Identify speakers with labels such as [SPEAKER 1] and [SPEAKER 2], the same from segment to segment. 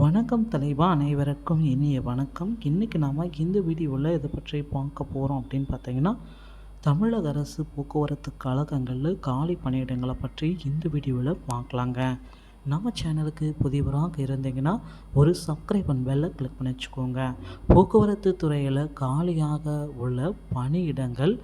[SPEAKER 1] வணக்கம் தலைவா அனைவருக்கும் இனிய வணக்கம். இன்றைக்கி நாம் இந்த வீடியோவில் இதை பற்றி பார்க்க போகிறோம் அப்படின்னு பார்த்தீங்கன்னா தமிழக அரசு போக்குவரத்து கழகங்களில் காலி பணியிடங்களை பற்றி இந்த வீடியோவில் பார்க்கலாங்க. நம்ம சேனலுக்கு புதியவராக இருந்தீங்கன்னா ஒரு சப்ஸ்கிரைப் பண்ண பெல்லை கிளிக் பண்ணி வச்சுக்கோங்க. போக்குவரத்து துறையில் காலியாக உள்ள பணியிடங்கள்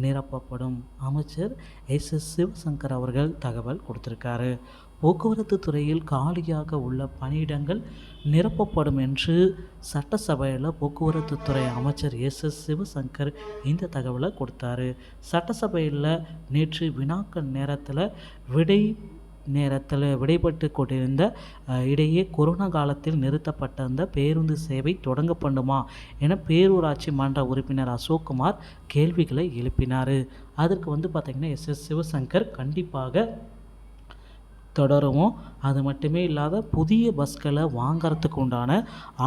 [SPEAKER 1] நிரப்பப்படும். அமைச்சர் எஸ். எஸ். சிவசங்கர் அவர்கள் தகவல் கொடுத்திருக்காரு. போக்குவரத்து துறையில் காலியாக உள்ள பணியிடங்கள் நிரப்பப்படும் என்று சட்டசபையில் போக்குவரத்து துறை அமைச்சர் எஸ். எஸ். சிவசங்கர் இந்த தகவலை கொடுத்தாரு. சட்டசபையில் நேற்று வினாக்கள் நேரத்தில் விடை நேரத்தில் விடைபட்டு கொண்டிருந்த இடையே கொரோனா காலத்தில் நிறுத்தப்பட்ட அந்த பேருந்து சேவை தொடங்கப்படுமா என பேரூராட்சி மன்ற உறுப்பினர் அசோக்குமார் கேள்விகளை எழுப்பினார். அதற்கு வந்து பார்த்திங்கன்னா எஸ். எஸ். சிவசங்கர் கண்டிப்பாக தொடருவோம். அது மட்டுமே இல்லாத புதிய பஸ்களை வாங்கிறதுக்கு உண்டான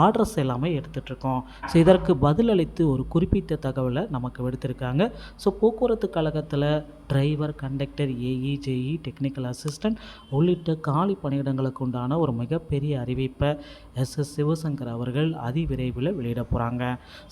[SPEAKER 1] ஆர்டர்ஸ் எல்லாமே எடுத்துகிட்ருக்கோம் ஸோ இதற்கு பதிலளித்து ஒரு குறிப்பிட்ட தகவலை நமக்கு எடுத்திருக்காங்க ஸோ போக்குவரத்து கழகத்தில் driver conductor AE JE technical assistant உள்ளிட்ட காலி பணியிடங்களுக்கு உண்டான ஒரு மிகப்பெரிய அறிவிப்பை எஸ். எஸ். சிவசங்கர் அவர்கள் அதிவிரைவில் வெளியிட போகிறாங்க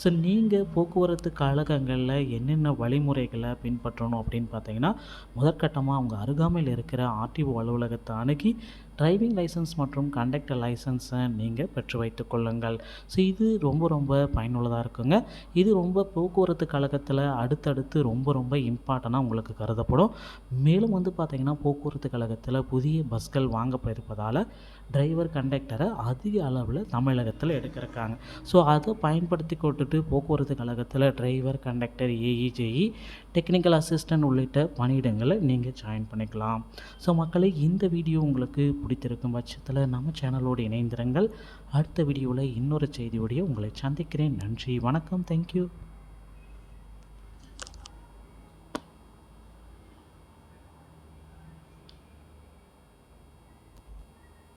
[SPEAKER 1] ஸோ நீங்கள் போக்குவரத்து கழகங்களில் என்னென்ன வழிமுறைகளை பின்பற்றணும் அப்படின்னு பார்த்தீங்கன்னா முதற்கட்டமாக அவங்க அருகாமையில் இருக்கிற ஆர்டிஓ அலுவலகத்தை తానకి டிரைவிங் லைசன்ஸ் மற்றும் கண்டக்டர் லைசன்ஸை நீங்கள் பெற்று வைத்து கொள்ளுங்கள். ஸோ இது ரொம்ப ரொம்ப பயனுள்ளதாக இருக்குங்க. இது ரொம்ப போக்குவரத்து கழகத்தில் அடுத்தடுத்து ரொம்ப ரொம்ப இம்பார்ட்டண்ட்டாக உங்களுக்கு கருதப்படும். மேலும் வந்து பார்த்திங்கன்னா போக்குவரத்து கழகத்தில் புதிய பஸ்கள் வாங்கப்பட்டிருப்பதால் டிரைவர் கண்டக்டரை அதிக அளவில் தமிழகத்தில் எடுக்கிறக்காங்க. ஸோ அதை பயன்படுத்தி கொண்டுட்டு போக்குவரத்து கழகத்தில் driver conductor AEJE technical assistant உள்ளிட்ட பணியிடங்களை நீங்கள் ஜாயின் பண்ணிக்கலாம். ஸோ மக்களே இந்த வீடியோ உங்களுக்கு பிடித்திருக்கும் பட்சத்தில் நம்ம சேனலோடு இணைந்திருங்கள். அடுத்த வீடியோவில் இன்னொரு செய்தியோடைய உங்களை சந்திக்கிறேன். நன்றி வணக்கம் தேங்க்யூ